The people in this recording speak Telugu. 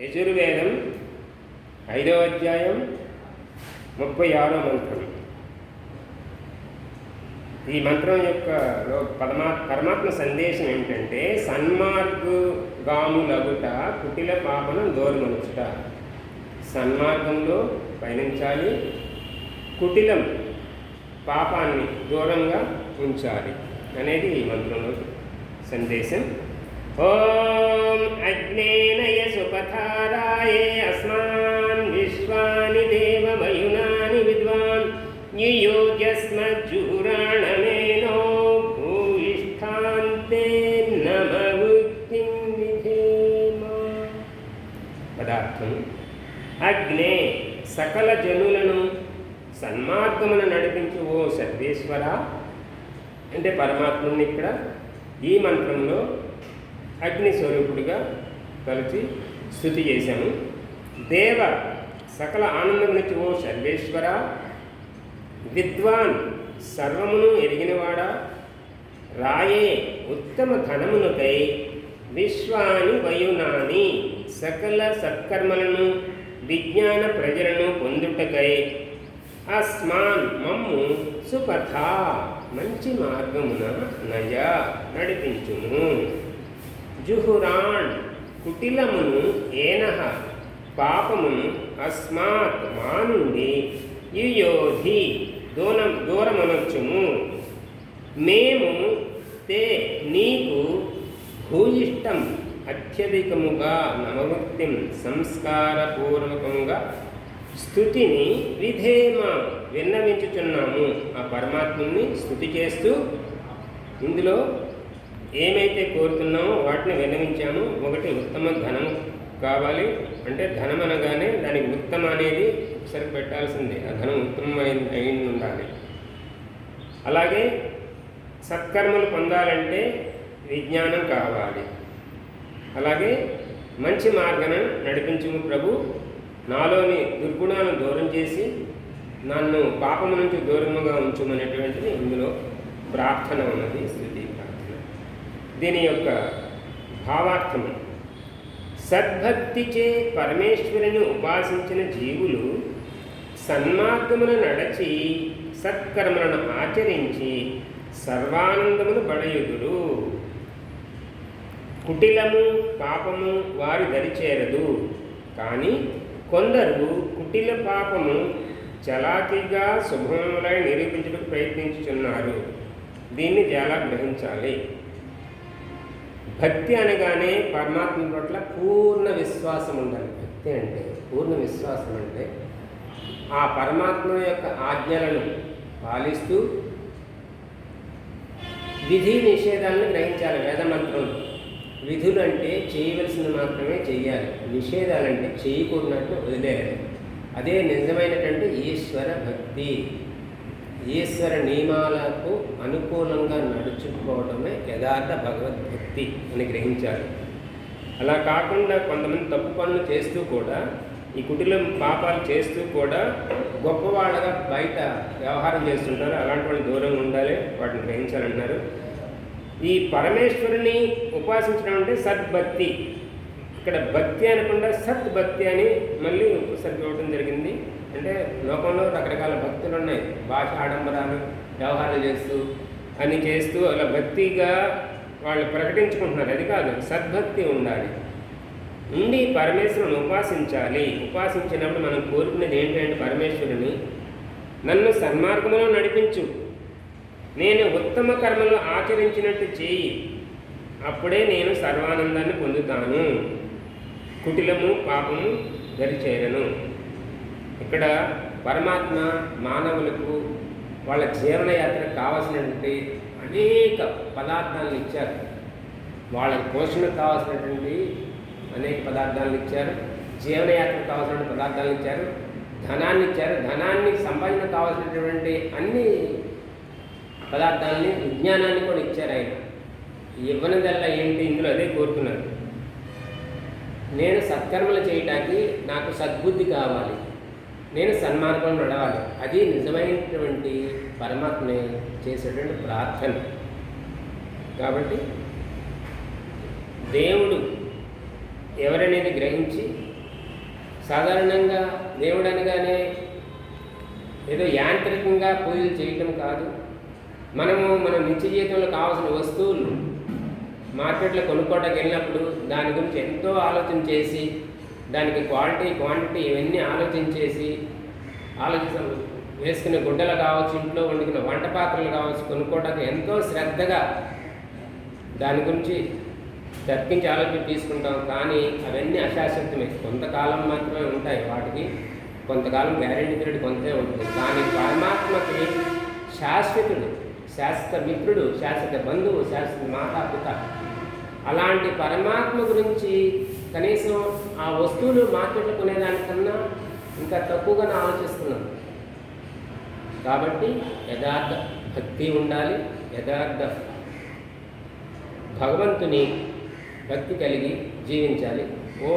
యజుర్వేదం ఐదవ అధ్యాయం ముప్పై ఆరో మంత్రం. ఈ మంత్రం యొక్క పరమా పరమాత్మ సందేశం ఏమిటంటే సన్మార్గాములగుట కుటిల పాపను దూరమనుచుట. సన్మార్గంలో పయనించాలి కుటిలం పాపాన్ని దూరంగా ఉంచాలి అనేది ఈ మంత్రంలో సందేశం. ఓం అగ్నేనయ సుపథారాయే అస్మాన్ విశ్వాని దేవమయునాని విద్వాన్ యుయోగ్యస్మజ్జురాణమేనో భూయిష్ఠాంతే నమవృత్తిం విధేమ పదార్థం అగ్నే సకల జనులను సన్మార్గమును నడిపించు ఓ సర్వేశ్వర అంటే పరమాత్ముని ఇక్కడ ఈ మంత్రంలో అగ్ని స్వరూపుడిగా కలిసి స్థుతి చేశాము. దేవ సకల ఆనందం నుంచి ఓ సర్వేశ్వర విద్వాన్ సర్వమును ఎరిగినవాడా రాయే ఉత్తమ ధనమునకై విశ్వాని వయునాని సకల సత్కర్మలను విజ్ఞాన ప్రజలను పొందుటకై అస్మాన్ మమ్ము సుపథ మంచి మార్గమున నయ నడిపించుము. జుహురాన్ కుటిలమును ఏనహ పాపమును అస్మాత్ మా నుండి యుయోధి దూరం దూరమనొచ్చుము. మేము తే నీకు భూయిష్టం అత్యధికముగా నవవృత్తిం సంస్కారపూర్వకంగా స్థుతిని విధేమ విన్నవించుచున్నాము. ఆ పరమాత్ముని స్థుతి చేస్తూ ఇందులో ఏమైతే కోరుతున్నామో వాటిని విన్నవించాము. ఒకటి ఉత్తమ ధనం కావాలి. అంటే ధనం అనగానే దానికి ఉత్తమ అనేది ఒకసారి పెట్టాల్సిందే. ఆ ధనం ఉత్తమమైన అయి ఉండాలి అలాగే సత్కర్మలు పొందాలంటే విజ్ఞానం కావాలి. అలాగే మంచి మార్గం నడిపించము ప్రభు. నాలోని దుర్గుణాలను దూరం చేసి నన్ను పాపము నుంచి దూరముగా ఉంచుమనేటువంటిది ఇందులో ప్రార్థన ఉన్నది స్థితి. దీని యొక్క భావార్థం సద్భక్తిచే పరమేశ్వరుని ఉపాసించిన జీవులు సన్మార్గమును నడచి సత్కర్మలను ఆచరించి సర్వానందమును బడయుదురు కుటిలము పాపము వారి దరిచేరదు కానీ కొందరు కుటిల పాపము చలాకీగా శుభములై నిరూపించడానికి ప్రయత్నించుచున్నారు. దీన్ని చాలా గ్రహించాలి. భక్తి అనగానే పరమాత్మ పట్ల పూర్ణ విశ్వాసం ఉండాలి. భక్తి అంటే పూర్ణ విశ్వాసం అంటే ఆ పరమాత్మ యొక్క ఆజ్ఞలను పాలిస్తూ విధి నిషేధాలను గ్రహించాలి. వేదమంత్రంలో విధులు అంటే చేయవలసింది మాత్రమే చేయాలి నిషేధాలంటే చేయకూడనట్టు వదిలేయాలి. అదే నిజమైనటువంటి ఈశ్వర భక్తి. ఈశ్వర నియమాలకు అనుకూలంగా నడుచుకోవడమే యథార్థ భగవద్భక్తి అని గ్రహించారు అలా కాకుండా కొంతమంది తప్పు పనులు చేస్తూ కూడా ఈ కుటిలం పాపాలు చేస్తూ కూడా గొప్పవాళ్ళగా బయట వ్యవహారం చేస్తుంటారు. అలాంటి వాళ్ళు దూరంగా ఉండాలి వాటిని గ్రహించాలంటున్నారు. ఈ పరమేశ్వరుని ఉపాసించడం అంటే సద్భక్తి. ఇక్కడ భక్తి అనకుండా సద్భక్తి అని మళ్ళీ ఒకసారి ఇవ్వడం జరిగింది. అంటే లోకంలో రకరకాల భక్తులు ఉన్నాయి. భాష ఆడంబరాలు వ్యవహారాలు చేస్తూ అని చేస్తూ అలా భక్తిగా వాళ్ళు ప్రకటించుకుంటున్నారు. అది కాదు సద్భక్తి ఉండాలి. ఉండి పరమేశ్వరుని ఉపాసించాలి. ఉపాసించినప్పుడు మనం కోరుకునేది ఏంటంటే పరమేశ్వరుని నన్ను సన్మార్గంలో నడిపించు. నేను ఉత్తమ కర్మలు ఆచరించినట్టు చేయి. అప్పుడే నేను సర్వానందాన్ని పొందుతాను. కుటిలము పాపము దరిచేరను ఇక్కడ పరమాత్మ మానవులకు వాళ్ళ జీవనయాత్రకు కావాల్సినటువంటి అనేక పదార్థాలను ఇచ్చారు. వాళ్ళ పోషణకు కావాల్సినటువంటి అనేక పదార్థాలను ఇచ్చారు. జీవనయాత్రకు కావాల్సిన పదార్థాలను ఇచ్చారు. ధనాన్ని ఇచ్చారు. ధనాన్ని సంపాదన కావాల్సినటువంటి అన్ని పదార్థాలని విజ్ఞానాన్ని కూడా ఇచ్చారు ఆయన. ఇవ్వనిదల్లా ఏంటి ఇందులో అదే కోరుతున్నారు. నేను సత్కర్మలు చేయడానికి నాకు సద్బుద్ధి కావాలి. నేను సన్మార్గం నడవాలి. అది నిజమైనటువంటి పరమాత్మని చేసేటువంటి ప్రార్థన. కాబట్టి దేవుడు ఎవరనేది గ్రహించి సాధారణంగా దేవుడు అనగానే ఏదో యాంత్రికంగా పూజలు చేయటం కాదు. మనము మన నిత్య జీవితంలో కావాల్సిన వస్తువులు మార్కెట్లో కొనుక్కోవడానికి వెళ్ళినప్పుడు దాని గురించి ఎంతో ఆలోచన చేసి దానికి క్వాలిటీ క్వాంటిటీ ఇవన్నీ ఆలోచించేసి ఆలోచించ వేసుకునే గుడ్డలు కావచ్చు ఇంట్లో వండుకున్న వంట పాత్రలు కావచ్చు కొనుక్కోవడానికి ఎంతో శ్రద్ధగా దాని గురించి తప్పించి ఆలోచన తీసుకుంటాం. కానీ అవన్నీ అశాశ్వతమే. కొంతకాలం మాత్రమే ఉంటాయి వాటికి. కొంతకాలం గ్యారెంటీ పీరియడ్ కొంతే ఉంటుంది. కానీ పరమాత్మకి శాశ్వతుడు శాశ్వత మిత్రుడు శాశ్వత బంధువు శాశ్వత మాతాపిత. అలాంటి పరమాత్మ గురించి కనీసం ఆ వస్తువులు మార్కెట్లో కొనేదానికన్నా ఇంకా తక్కువగానే ఆలోచిస్తున్నాం. కాబట్టి యథార్థ భక్తి ఉండాలి యథార్థ భగవంతుని భక్తి కలిగి జీవించాలి. ఓ